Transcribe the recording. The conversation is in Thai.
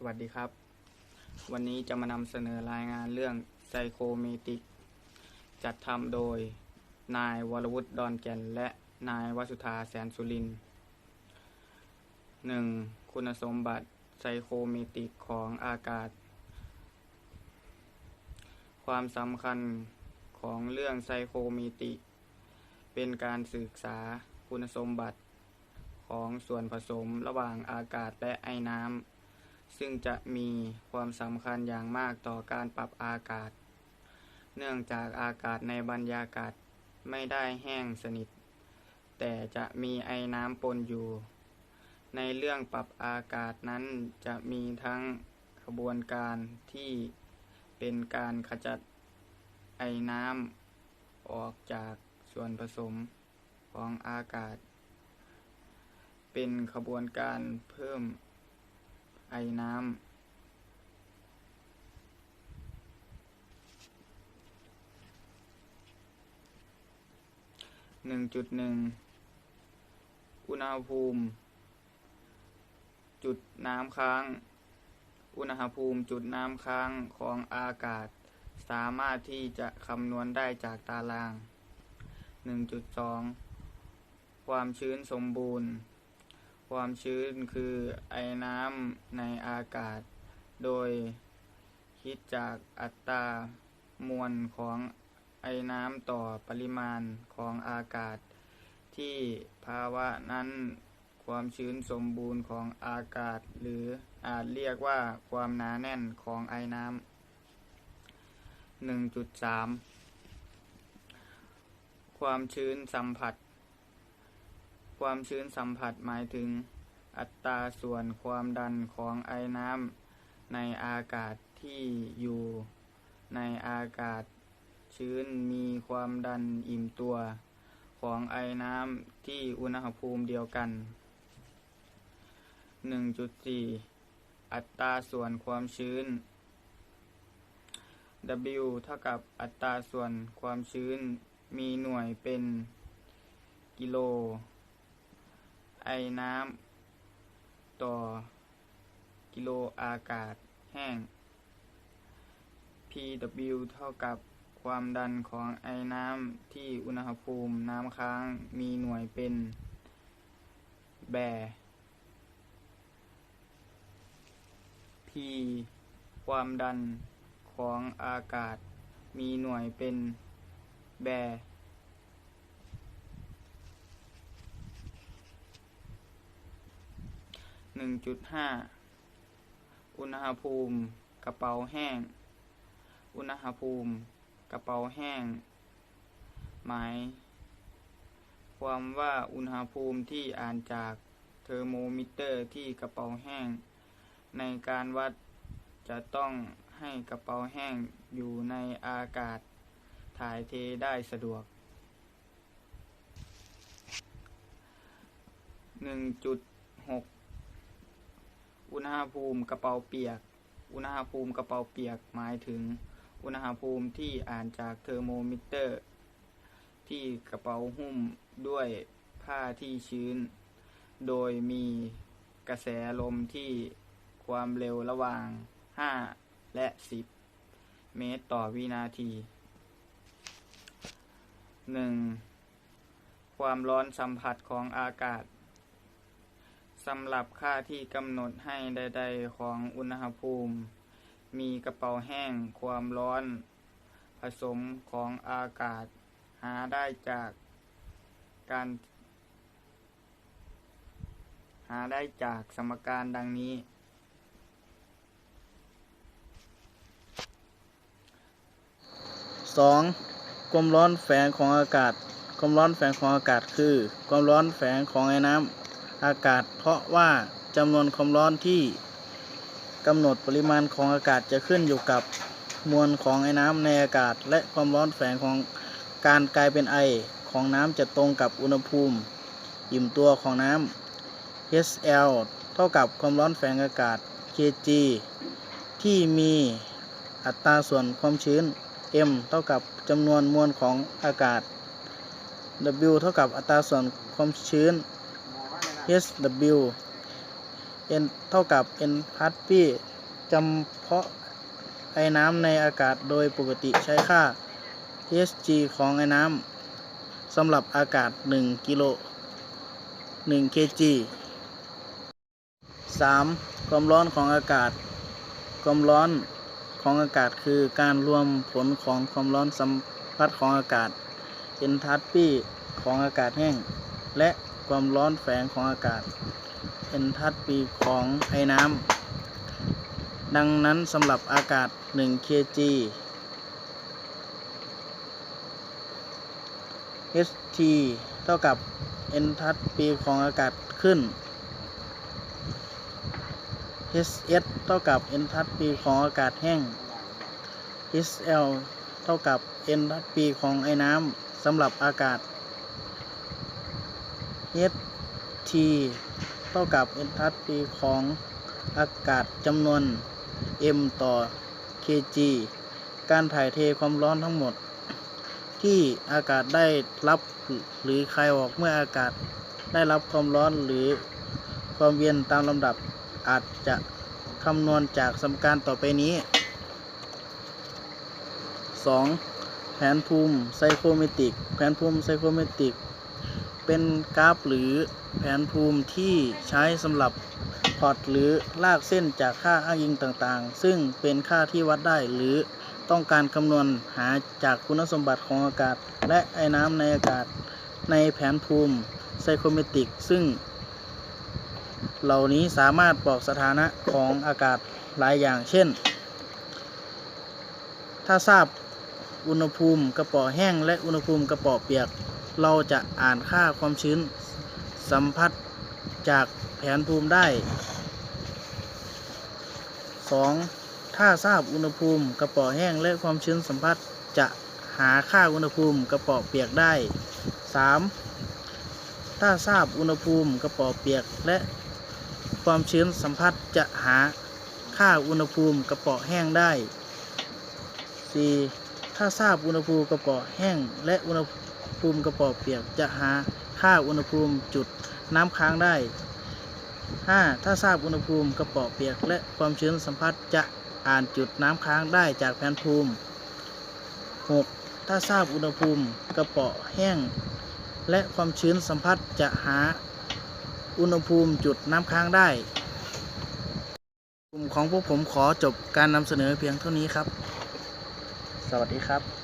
สวัสดีครับ วันนี้จะมานำเสนอรายงานเรื่องไซโคเมติก จัดทำโดย นายวรวุฒิดอนแก่น และนายวสุธาแสนสุรินหนึ่งคุณสมบัติไซโคเมติกของอากาศ ความสำคัญของเรื่องไซโคเมติก เป็นการศึกษาคุณสมบัติของส่วนผสมระหว่างอากาศและไอน้ำ ซึ่งจะมีความสำคัญอย่างมากต่อการปรับอากาศ เนื่องจากอากาศในบรรยากาศไม่ได้แห้งสนิท แต่จะมีไอน้ำปนอยู่ ในเรื่องปรับอากาศนั้นจะมีทั้งขบวนการที่เป็นการขจัดไอน้ำออกจากส่วนผสมของอากาศ เป็นขบวนการเพิ่ม ไอน้ำหนึ่งจุดหนึ่งอุณหภูมิ จุดน้ำค้าง อุณหภูมิจุดน้ำค้างของอากาศ สามารถที่จะคำนวณได้จากตาราง 1.2 ความชื้นสมบูรณ์ ความชื้นคือไอน้ำในอากาศ โดยคิดจากอัตรามวลของไอน้ำต่อปริมาณของอากาศ ที่ภาวะนั้นความชื้นสมบูรณ์ของอากาศ หรืออาจเรียกว่าความหนาแน่นของไอน้ำ1.3 ความชื้นสัมผัส ความชื้นสัมผัสหมายถึงอัตราส่วนความดันของไอน้ำในอากาศที่อยู่ในอากาศชื้นมีความดันอิ่มตัวของไอน้ำที่อุณหภูมิเดียวกัน 1.4 อัตราส่วนความชื้น W เท่ากับอัตราส่วนความชื้นมีหน่วยเป็นกิโล ไอน้ำต่อกิโลอากาศแห้ง PW เท่ากับความดันของไอน้ำที่อุณหภูมิน้ำค้างมีหน่วยเป็นแบร์ P ความดันของอากาศมีหน่วยเป็นแบ ร์หนึ่งจุดห้าอุณหภูมิ กระเป๋าแห้ง อุณหภูมิ กระเป๋าแห้ง หมาย ความว่าอุณหภูมิที่อ่านจากเทอร์โมมิเตอร์ที่กระเป๋าแห้ง ในการวัดจะต้องให้กระเป๋าแห้งอยู่ในอากาศถ่ายเทได้สะดวก 1.6 อุณหภูมิกระเป๋าเปียก อุณหภูมิกระเป๋าเปียกหมายถึง อุณหภูมิที่อ่านจากเทอร์โมมิเตอร์ ที่กระเป๋าหุ้มด้วยผ้าที่ชื้น โดยมีกระแสลมที่ความเร็วระหว่าง 5 และ 10 เมตรต่อวินาที 1. ความร้อนสัมผัสของอากาศ สำหรับค่าที่กำหนดให้ใด ๆ ของอุณหภูมิ มีกระเป๋าแห้งความร้อน ผสมของอากาศ หาได้จากการหาได้จากสมการดังนี้สองความร้อนแฝงของอากาศ ความร้อนแฝงของอากาศคือ ความร้อนแฝงของไอ้น้ำ อากาศ เพราะว่าจำนวนความร้อนที่กำหนดปริมาณของอากาศจะขึ้นอยู่กับมวลของไอ้น้ำในอากาศ และความร้อนแฝงของการกลายเป็นไอของน้ำจะตรงกับอุณหภูมิ อิ่มตัวของน้ำ SL เท่ากับความร้อนแฝงอากาศ kg ที่มีอัตราส่วนความชื้น m เท่ากับจำนวนมวลของอากาศ w เท่ากับอัตราส่วนความชื้น hw n เท่ากับ n พัดพี่จำเพาะไอ้น้ำในอากาศโดยปกติใช้ค่า Hg ของไอ้น้ำสำหรับอากาศ 1 กิโล 1 kg 3. ความร้อนของอากาศ ความร้อนของอากาศคือการรวมผลของความร้อนสัมผัสของอากาศ เอนทัลปีของอากาศแห้ง และ ความร้อนแฝงของอากาศเอนทัลปีของไอ้น้ำ ดังนั้นสำหรับอากาศ 1 kg HT เท่ากับเอนทัลปีของอากาศขึ้น HS เท่ากับเอนทัลปีของอากาศแห้ง HL เท่ากับเอนทัลปีของไอ้น้ำสำหรับอากาศ HT เท่ากับเอนทัลปีของอากาศจำนวน m ต่อ kg การถ่ายเทความร้อนทั้งหมด ที่อากาศได้รับหรือคายออกเมื่ออากาศได้รับความร้อนหรือความเย็นตามลำดับอาจจะคำนวณจากสมการต่อไปนี้ 2. แผนภูมิไซโครเมตริก แผนภูมิไซโครเมตริก เป็นกราฟหรือแผนภูมิที่ใช้สำหรับพอร์ตหรือลากเส้นจากค่าอ้างอิงต่างๆ ซึ่งเป็นค่าที่วัดได้หรือต้องการคำนวณหาจากคุณสมบัติของอากาศ และไอ้น้ำในอากาศในแผนภูมิไซโครเมตริก ซึ่ง เหล่านี้สามารถบอกสถานะของอากาศหลายอย่าง เช่น ถ้าทราบอุณหภูมิกระป๋อแห้งและอุณหภูมิกระป๋อเปียก เราจะอ่านค่าความชื้น สัมผัสจากแผนภูมิได้ 2. ถ้าทราบอุณหภูมิกระป๋อแห้งและความชื้นสัมผัสจะหาค่าอุณหภูมิกระป๋อเปียกได้ 3. ถ้าทราบอุณหภูมิกระป๋อเปียกและความชื้นสัมผัสจะหาค่าอุณหภูมิกระป๋อแห้งได้ 4. ถ้าทราบอุณหภูมิกระป๋อแห้งและอุณหภูมิ ภูมิกระป๋อเปียกจะหาค่าอุณหภูมิจุดน้ำค้างได้ 5. ถ้าทราบอุณหภูมิกระป๋อเปียก และความชื้นสัมผัสจะอ่านจุดน้ำค้างได้จากแผนภูมิ 6. ถ้าทราบอุณหภูมิกระป๋อแห้ง และความชื้นสัมผัสจะหาอุณหภูมิจุดน้ำค้างได้กลุ่มของพวกผมขอจบการนำเสนอเพียงเท่านี้ครับ สวัสดีครับ